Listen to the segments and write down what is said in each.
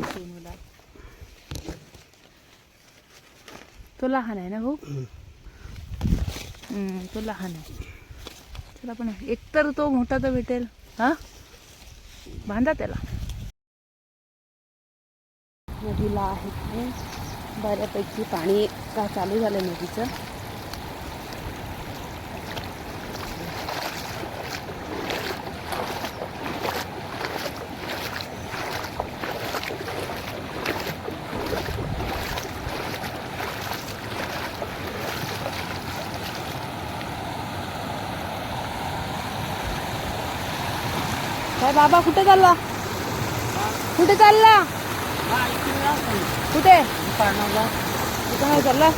सोनूला तो लहान आहे ना भाऊ? हम्म, तो लहान आहे. त्याला पण एकतर तो मोठा तर भेटेल. हा? बांधा त्याला. नदीला आहे. बऱ्यापैकी पाणी का चालू झालं नदीचं? बाबा कुठे चालला? कुठे चालला? कुठे? कुठे नाही चालला?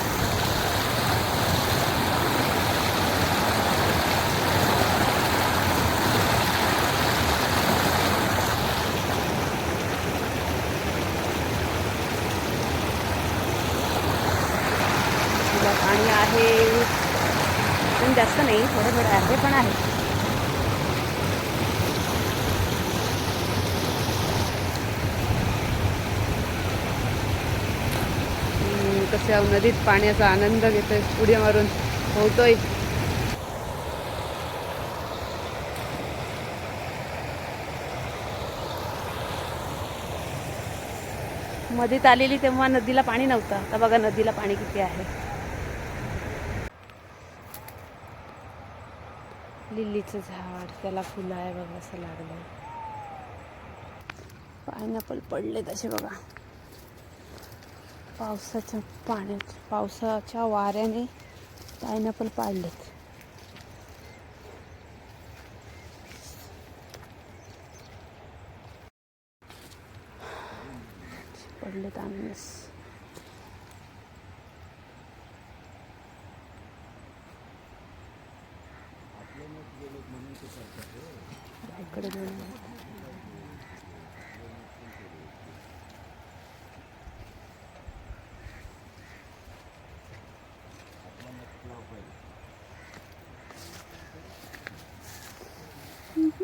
पाणी आहे पण जास्त नाही थोडं थोडं आहे पण आहे. हम्म, कशा नदीत पाण्याचा आनंद घेतोय. पुढे मारून होतोय. मधीत आलेली तेव्हा नदीला पाणी नव्हतं. आता बघा नदीला पाणी किती आहे. लिल्लीचं झाड त्याला फुलं आहे बघा असं लागलं पायनॅपल पडले तसे बघा. पावसाच्या पाण्यात पावसाच्या वाऱ्याने पायनॅपल पाडलेत. पडलेत अननस इकडे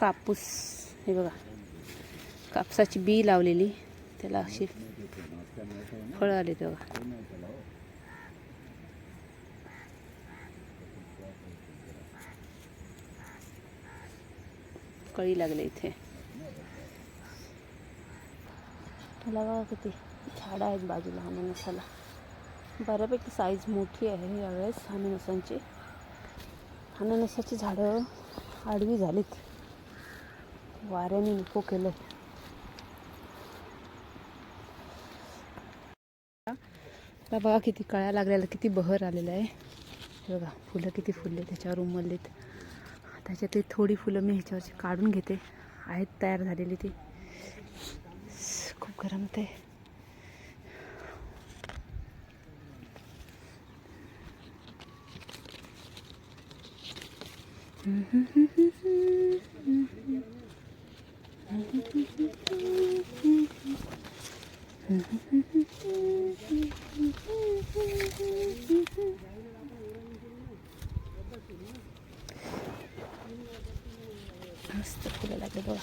कापूस हे बघा. कापसाची बी लावलेली. त्याला अशी फळं आली बघा. कळी लागले इथे. त्याला बघा किती झाडं आहेत बाजूला अननसाला बऱ्यापैकी साईज मोठी आहे यावेळेस अननसांची. अननसाची झाडं आडवी झालीत. वाऱ्याने नको केलं आता बघा किती कळ्या लागलेला किती बहर आलेलं आहे. बघा फुलं किती फुलले त्याच्यावर उमललेत. त्याच्यातली थोडी फुलं मी ह्याच्यावरची काढून घेते. आहेत तयार झालेली ती. खूप गरम ते. मस्त फुलं लागले बघा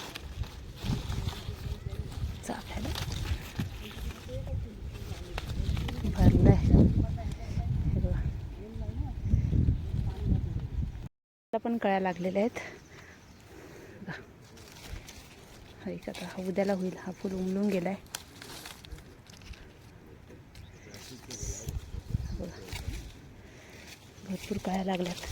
चाफ्याला भरलं आहे बघा त्याला पण कळ्या लागलेल्या आहेत बघा. हा आता हा उद्याला होईल हा फुल उमलून गेलाय. आहे भरपूर काळ्या लागल्यात.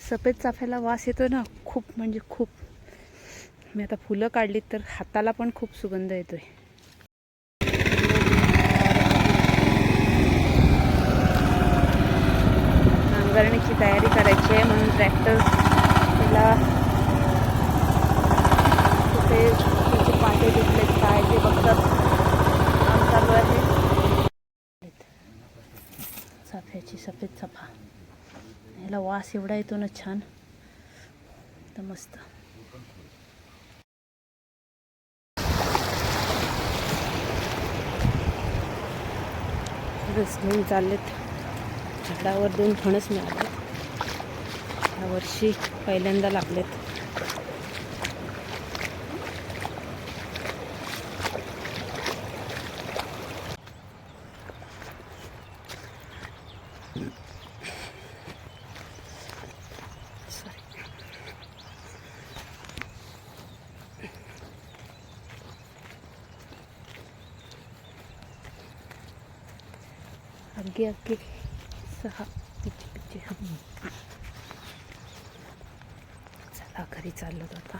सफेद चाफ्याला वास येतो ना खूप म्हणजे खूप. मी आता फुलं काढलीत तर हाताला पण खूप सुगंध येतोय नांगरणीची तयारी करायची आहे म्हणून ट्रॅक्टर तिला कुठे त्याचे पाटे तुटलेत काय ते बघतात. काम चालू आहे. चाफ्याची सफेद चाफा ह्याला वास एवढा येतो ना छान. तर मस्त. घेऊन चाललेत. झाडावर दोन फणस मिळाले ह्या वर्षी पहिल्यांदा लागलेत Sorry. अग्गे सहा पिच्चे पिच्चे चला घरी चाललो आता?